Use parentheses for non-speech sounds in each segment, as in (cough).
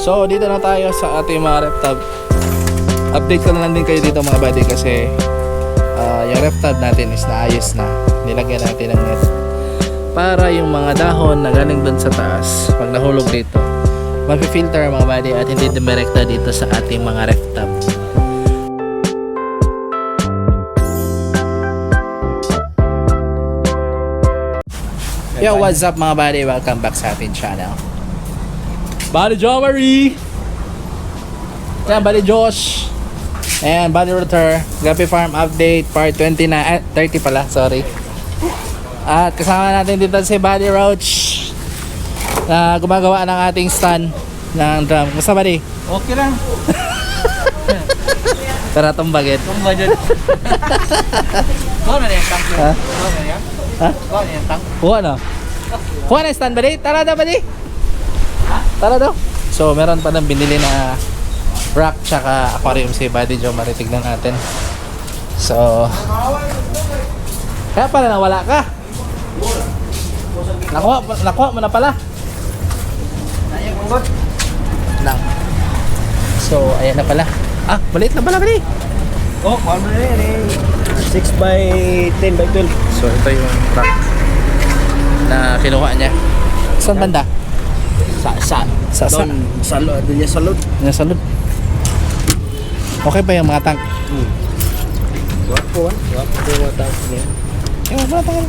So, dito na tayo sa ating mga ref. Update ko na lang din kayo dito mga buddy kasi ah, yung ref natin is naayos na. Nilagyan natin ng net. Para yung mga dahon na galing doon sa taas, pag nahulog dito, mag-filter mga buddy at hindi dumirekta dito sa ating mga ref. Yo, what's up mga buddy? Welcome back sa ating channel. Buddy Joe Marie! Yan, Buddy Josh. Ayan, Buddy Router. Gapi Farm Update, part 29, eh, 30 pala, sorry. At kasama natin dito si Buddy Roach na gumagawa ng ating stand ng drum. Kumusta Buddy? Okay lang. (laughs) Tara tumbagit. Kung ba dyan? Kau na yung tank. Ha? Kau na na yung tank. Kuha na. Kuha na stand Buddy. Tara daw Buddy. Tara daw. So meron pa nang binili na rock tsaka aquarium si Buddy Joe Marie. Tignan natin. So kaya pala nawala ka. Nakuha, nakuha mo na pala. Lang. So, ayan na pala. Ah, maliit na pala, Buddy. Oh, kung ano na yan eh. 6 by 10 by 12. So, ito yung rock na kinuha niya. Saan banda? Sa, sa. Sa- sa- Doon, doon niya salod. Nasa loob. Okay pa yung mga tank? Hmm. Wapo, ah. Wapo ko yung mga tank niya. Yung mga tank.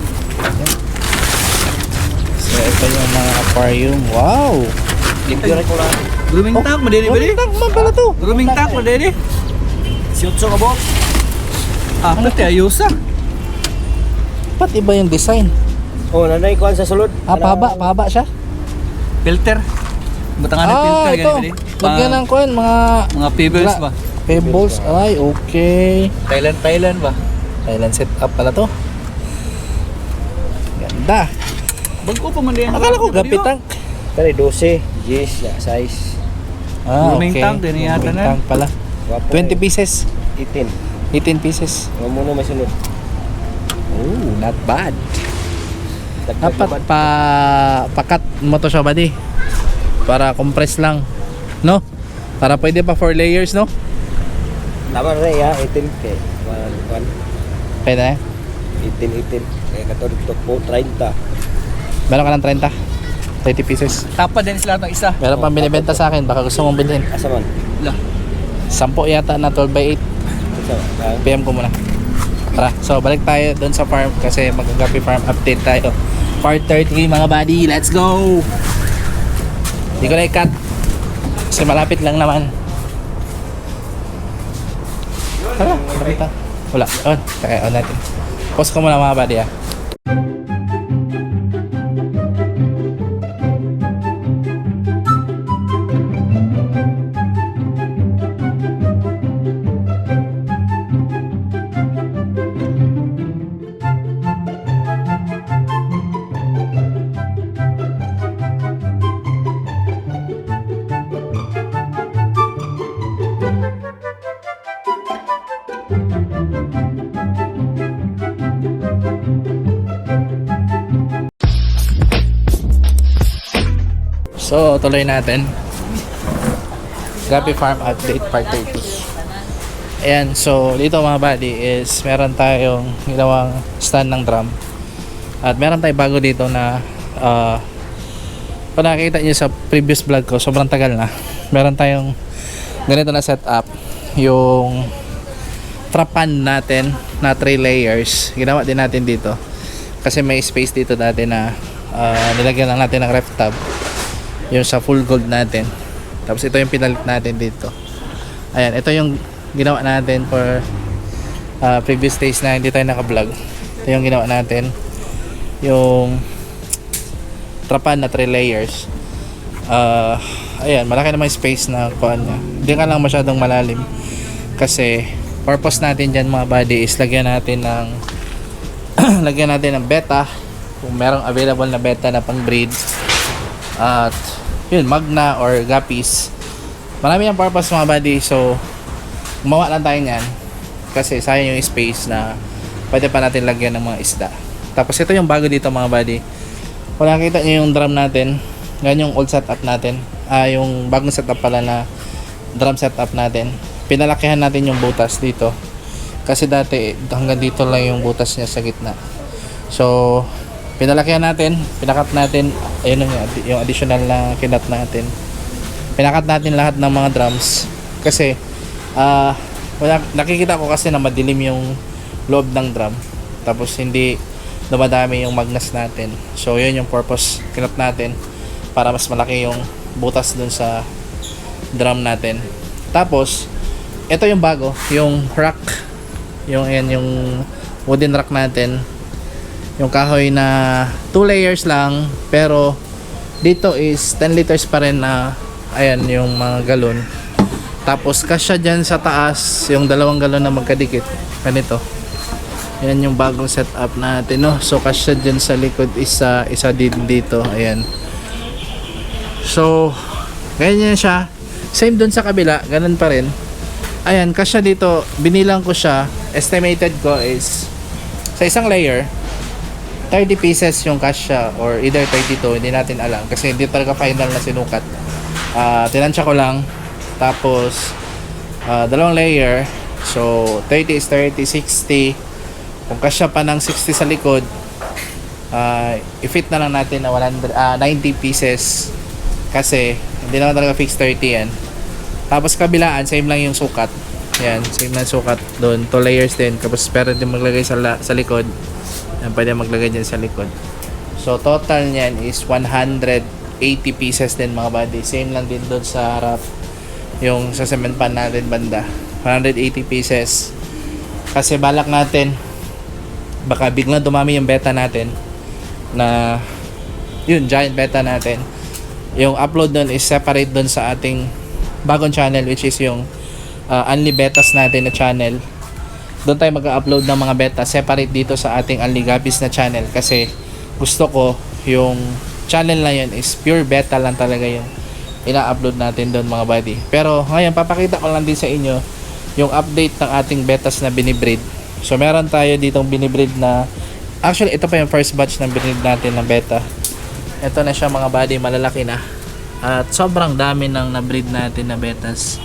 So, ito yung mga aquarium. Wow! Ko lang. Grooming Oh, tank, madini ba Grooming tank man pala to. Grooming tank, madini. Siyotso ka bot. Ah, pati ayusa. Ba't iba yung design? Oh, nanay ko sa sulod. Ah, pahaba, pahaba siya. Filter. Butangan ng Ah, filter, ito. ganyan Lagyan ng kuhan, mga Mga pebbles ba? pebbles. Ay, okay. Thailand, Thailand ba? Thailand setup pala to. Ganda. Bago pa man din. Akala ko gapi tank. Kani 12, yes, ya, size. Ah, Grooming okay. tank din yata na. tank pala. 20 pieces. 18. 18 pieces. Nga muna may sunod. Ooh, not bad. Dagdag Dapat naman. pa pakat mo to siya buddy. Para compress lang. No? Para pwede pa 4 layers, no? Naman rin ya, 18 kay. One, one, Pwede na. 18, 18. Kaya katulad ito po, 30. Meron ka ng 30. 30 pieces. Tapa din sila ng isa. Meron pang binibenta sa akin. Baka gusto mong bilhin. Asa man? Lah. 10 yata na 12 by 8. Asa? Ah, PM ko muna. Tara, so balik tayo doon sa farm kasi magagabi farm update tayo. Part 33 mga buddy, let's go! Hindi ko na i-cut kasi malapit lang naman. Tara, malapit na. Wala, on. Kaya on natin. Pause ko muna mga buddy ah. So, tuloy natin. Gabi Farm Update Part 30. Ayan, so dito mga buddy is meron tayong ginawang stand ng drum. At meron tayong bago dito na uh, kung nakikita nyo sa previous vlog ko, sobrang tagal na. Meron tayong ganito na setup. Yung trapan natin na 3 layers. Ginawa din natin dito. Kasi may space dito dati na uh, nilagyan lang natin ng ref tab yung sa full gold natin. Tapos ito yung pinalit natin dito. Ayan ito yung ginawa natin for uh, previous days na hindi tayo naka vlog ito yung ginawa natin. Yung trapan na 3 layers. Uh, ayan malaki naman yung space na kuan niya. Hindi ka lang masyadong malalim. Kasi purpose natin dyan mga buddy is lagyan natin ng (clears throat) lagyan natin ng beta. Kung merong available na beta na pang breed. At yun magna or guppies marami ang purpose mga buddy so gumawa lang tayo niyan kasi sayang yung space na pwede pa natin lagyan ng mga isda tapos ito yung bago dito mga buddy kung nakita nyo yung drum natin yan yung old setup natin ah, yung bagong setup pala na drum setup natin. Pinalakihan natin yung butas dito. Kasi dati hanggang dito lang yung butas niya sa gitna. So, pinalakihan natin, pinakat natin, ayun yung, yung additional na kinat natin. Pinakat natin lahat ng mga drums kasi wala, nakikita ko kasi na madilim yung loob ng drum. Tapos hindi dumadami yung magnas natin. So yun yung purpose kinat natin para mas malaki yung butas dun sa drum natin. Tapos ito yung bago yung rack. Yung ayan yung wooden rack natin yung kahoy na 2 layers lang pero dito is 10 liters pa rin na ayan yung mga galon. Tapos kasya dyan sa taas yung dalawang galon na magkadikit ganito. Yan yung bagong setup natin no? So kasya dyan sa likod isa isa din dito ayan. So ganyan siya. Same dun sa kabila ganun pa rin. Ayan kasya dito binilang ko siya. Estimated ko is sa isang layer 30 pieces yung kasya or either 32 hindi natin alam. Kasi hindi talaga final na sinukat. Uh, tinansya ko lang. Tapos ah, dalawang layer. So 30 is 30 60 kung kasya pa ng 60 sa likod ah, i-fit na lang natin na 100, ah, 90 pieces. Kasi hindi naman talaga fix 30 yan. Tapos kabilaan same lang yung sukat. Yan same lang sukat doon 2 layers din. Tapos pwede din maglagay sa, la- sa likod yan, pwede maglagay dyan sa likod. So total niyan is 180 pieces din mga buddy. Same lang din doon sa harap yung sa cement pan natin banda. 180 pieces. Kasi balak natin baka biglang dumami yung beta natin na yun giant beta natin. Yung upload nun is separate dun sa ating bagong channel which is yung uh, Unli Betas natin na channel doon tayo mag-upload ng mga beta separate dito sa ating Unli Gabis na channel kasi gusto ko yung channel na yun is pure beta lang talaga yung ina-upload natin doon mga buddy. Pero ngayon papakita ko lang din sa inyo yung update ng ating betas na binibreed. So meron tayo ditong binibreed na actually ito pa yung first batch ng binibreed natin ng beta. Ito na siya mga buddy malalaki na. At sobrang dami ng na-breed natin na betas.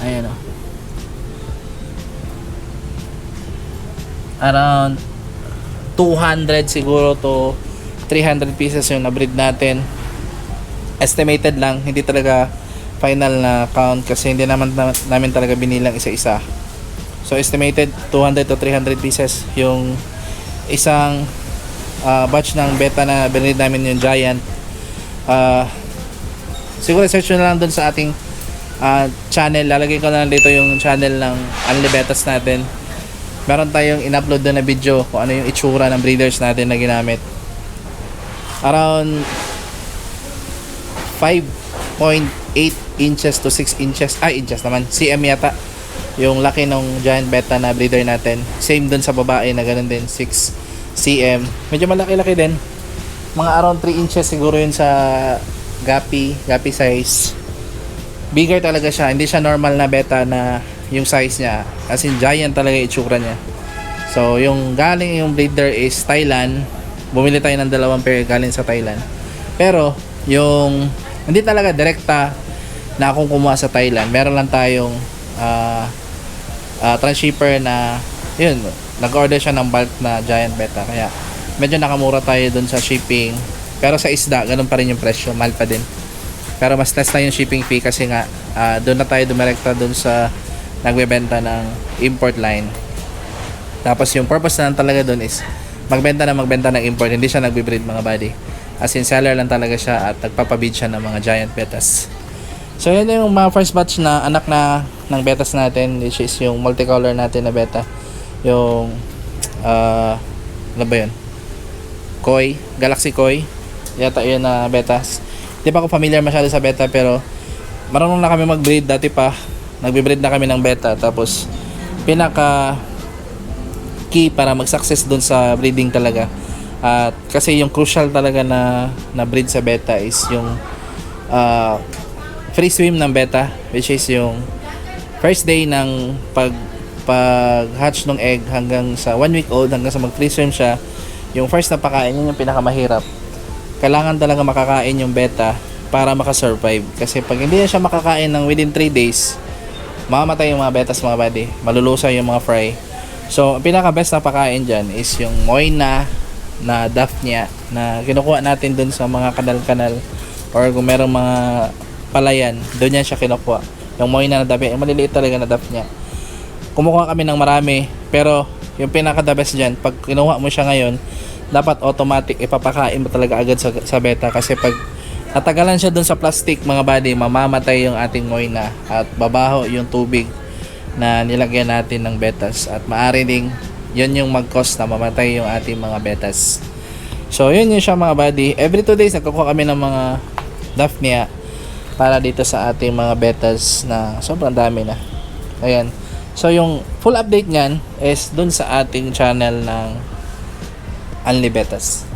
Ayan o around 200 siguro to 300 pieces yung na-breed natin. Estimated lang hindi talaga final na count kasi hindi naman na- namin talaga binilang isa-isa. So estimated 200 to 300 pieces yung isang ah, batch ng beta na binili namin yung giant. Ah, siguro search nyo na lang dun sa ating ah, channel. Lalagay ko na lang dito yung channel ng Unli Betas natin meron tayong in-upload doon na video kung ano yung itsura ng breeders natin na ginamit. Around 5.8 inches to 6 inches. Ay inches naman. Cm yata. Yung laki ng giant beta na breeder natin. Same dun sa babae na ganun din. 6 cm medyo malaki-laki din. Mga around 3 inches siguro yun sa gapi. Gapi size. Bigger talaga siya. Hindi siya normal na beta na yung size niya. As in giant talaga itsura niya. So yung galing yung breeder is Thailand. Bumili tayo ng dalawang pair galing sa Thailand. Pero yung hindi talaga direkta na akong kumuha sa Thailand. Meron lang tayong ah ah, transshipper na yun nag-order siya ng bulk na giant beta. Kaya medyo nakamura tayo dun sa shipping. Pero sa isda ganun pa rin yung presyo. Mahal pa din. Pero mas less na yung shipping fee kasi nga ah, doon na tayo dumirekta doon sa nagbebenta ng import line tapos yung purpose na talaga doon is magbenta na magbenta ng import hindi siya nagbe-breed mga buddy as in seller lang talaga siya at nagpapabid siya ng mga giant betas so yun yung mga first batch na anak na ng betas natin which is yung multicolor natin na beta yung ah ano ba yun Koi, Galaxy Koi. Yata yun na betas. Di pa ako familiar masyado sa beta pero marunong na kami mag-breed dati pa. Nagbe-breed na kami ng beta tapos pinaka key para mag-success doon sa breeding talaga. At kasi yung crucial talaga na na breed sa beta is yung ah, free swim ng beta which is yung first day ng pag pag hatch ng egg hanggang sa one week old hanggang sa mag free swim siya yung first na pakain yun yung pinakamahirap kailangan talaga makakain yung beta para makasurvive. Kasi pag hindi na siya makakain ng within 3 days, mamamatay yung mga betas mga buddy. Malulusa yung mga fry. So, ang pinaka best na pakain dyan is yung moina na daphnia na kinukuha natin dun sa mga kanal-kanal or kung merong mga palayan, doon yan siya kinukuha. Yung moina na daphnia, yung maliliit talaga na daphnia. Kumukuha kami ng marami, pero yung pinaka the best dyan, pag kinuha mo siya ngayon, dapat automatic ipapakain mo talaga agad sa, sa beta kasi pag natagalan siya dun sa plastic mga buddy, mamamatay yung ating moina at babaho yung tubig na nilagyan natin ng betas at maaari ding yun yung mag-cause na mamatay yung ating mga betas. So yun yun siya mga buddy. Every 2 days nagkukuha kami ng mga daphnia para dito sa ating mga betas na sobrang dami na. Ayan. So yung full update niyan is dun sa ating channel ng Only Betas.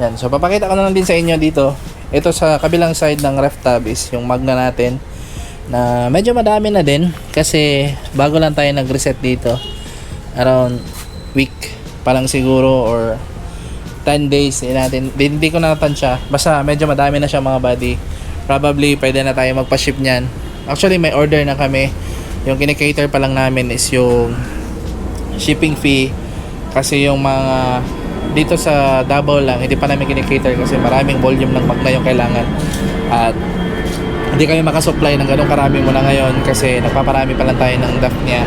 Yan. So papakita ko na lang din sa inyo dito. Ito sa kabilang side ng ref tab is yung magna natin na medyo madami na din kasi bago lang tayo nag-reset dito. Around week pa lang siguro or 10 days din natin. Di- Hindi ko natansya. Basta medyo madami na siya mga buddy. Probably pwede na tayo magpa-ship niyan. Actually may order na kami. Yung kinikater pa lang namin is yung shipping fee kasi yung mga dito sa Davao lang hindi pa namin kinikater kasi maraming volume ng magna yung kailangan. At hindi kami makasupply ng ganong karami muna ngayon kasi nagpaparami pa lang tayo ng Daphnia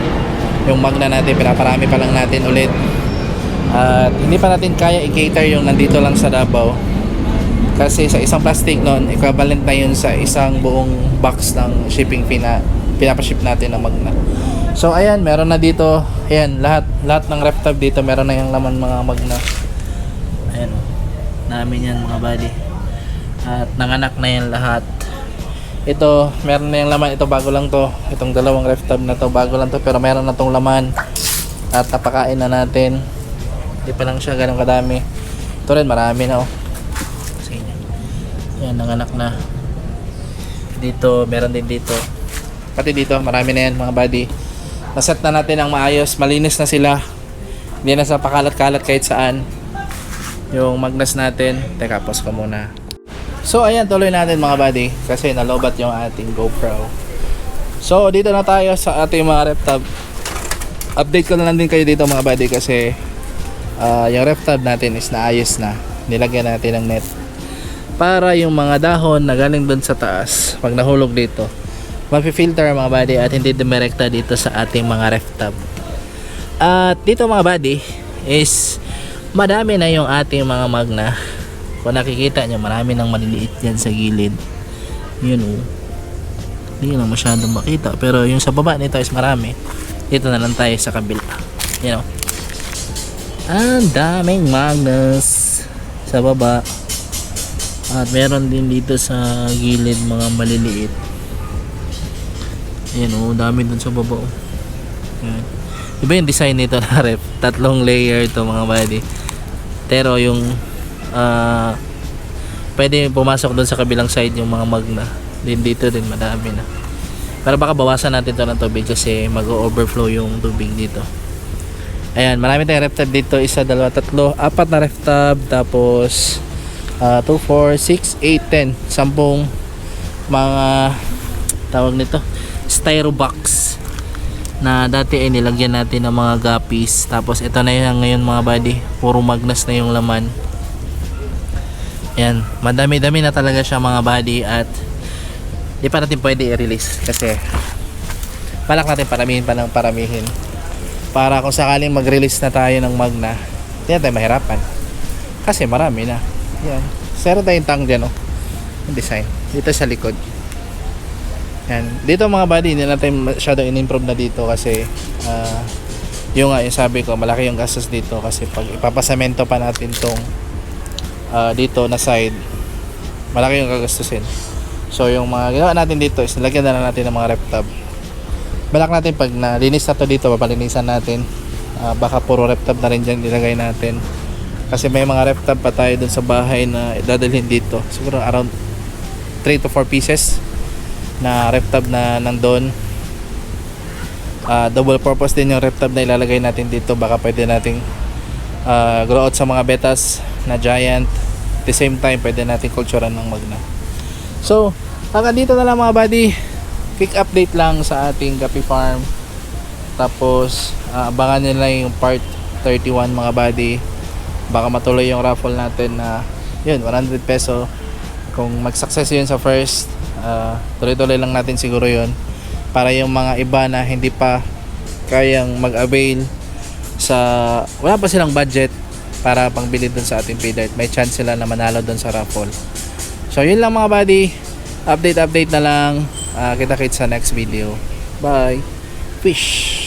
yung magna natin pinaparami pa lang natin ulit. At hindi pa natin kaya i-cater yung nandito lang sa Davao. Kasi sa isang plastic nun equivalent na yun sa isang buong box ng shipping fee na pinapaship natin ng magna so ayan meron na dito. Ayan lahat lahat ng ref tab dito meron na yung laman mga magna ayan o namin yan mga buddy. At nanganak na yan lahat. Ito meron na yung laman. Ito bago lang to. Itong dalawang ref tab na to bago lang to. Pero meron na tong laman. At napakain na natin. Hindi pa lang siya ganun kadami. Ito rin marami na oh. Sa inyo yan nanganak na. Dito meron din dito. Pati dito marami na yan mga buddy. Naset na natin ang maayos. Malinis na sila. Hindi na sa pakalat-kalat kahit saan yung magnas natin. Teka pause ko muna. So ayan tuloy natin mga buddy. Kasi nalobat yung ating GoPro. So dito na tayo sa ating mga rep tab update ko na lang din kayo dito mga buddy kasi ah, yung ref tab natin is naayos na. Nilagyan natin ng net. Para yung mga dahon na galing dun sa taas pag nahulog dito mapi-filter mga buddy at hindi dumirekta dito sa ating mga ref tab at dito mga buddy is madami na yung ating mga magna. Kung nakikita nyo marami nang maliliit dyan sa gilid. Yun oh. Hindi na masyadong makita pero yung sa baba nito is marami. Dito na lang tayo sa kabila. You know ang daming magnus sa baba. At meron din dito sa gilid mga maliliit. Ayan oh, dami dun sa baba oh. Ayan. Iba yung design nito (laughs) na ref. Tatlong layer to mga buddy. Pero yung ah pwede pumasok dun sa kabilang side yung mga magna. Din dito din madami na. Pero baka bawasan natin to ng tubig kasi mag-overflow yung tubig dito. Ayan, marami tayong ref tab dito. Isa, dalawa, tatlo, apat na ref tab. Tapos, ah 2, 4, 6, 8, 10. Sampung mga tawag nito styro box na dati ay nilagyan natin ng mga guppies tapos ito na yan ngayon mga buddy. Puro magnas na yung laman. Yan. Madami dami na talaga siya mga buddy at di pa natin pwede i-release kasi balak natin paramihin pa ng paramihin. Para kung sakaling mag-release na tayo ng magna hindi na tayo mahirapan. Kasi marami na. Yan. Zero tayong tang dyan oh. Design. Dito sa likod yan. Dito mga buddy, hindi natin masyadong in-improve na dito kasi ah, yung nga, yung sabi ko, malaki yung gastos dito kasi pag ipapasamento pa natin tong ah, dito na side, malaki yung gagastusin. So yung mga ginawa natin dito is nilagyan na natin ng mga rep tab. Balak natin pag nalinis na to dito, papalinisan natin. Ah, baka puro rep tab na rin dyan nilagay natin. Kasi may mga rep tab pa tayo dun sa bahay na dadalhin dito. Siguro around 3 to 4 pieces na ref tab na nandun Ah, double purpose din yung ref tab na ilalagay natin dito baka pwede nating ah, grow out sa mga betas na giant at the same time pwede nating kulturan ng magna So, hanggang dito na lang mga buddy. Quick update lang sa ating Gapi Farm. Tapos, ah, abangan nyo lang yung part 31 mga buddy. Baka matuloy yung raffle natin na yun, 100 peso. Kung mag-success yun sa first, ah, tuloy-tuloy lang natin siguro yun. Para yung mga iba na hindi pa kayang mag-avail sa wala pa silang budget para pangbili dun sa ating pay dirt. May chance sila na manalo dun sa raffle. So yun lang mga buddy. Update update na lang. Ah, kita kits sa next video. Bye. Fish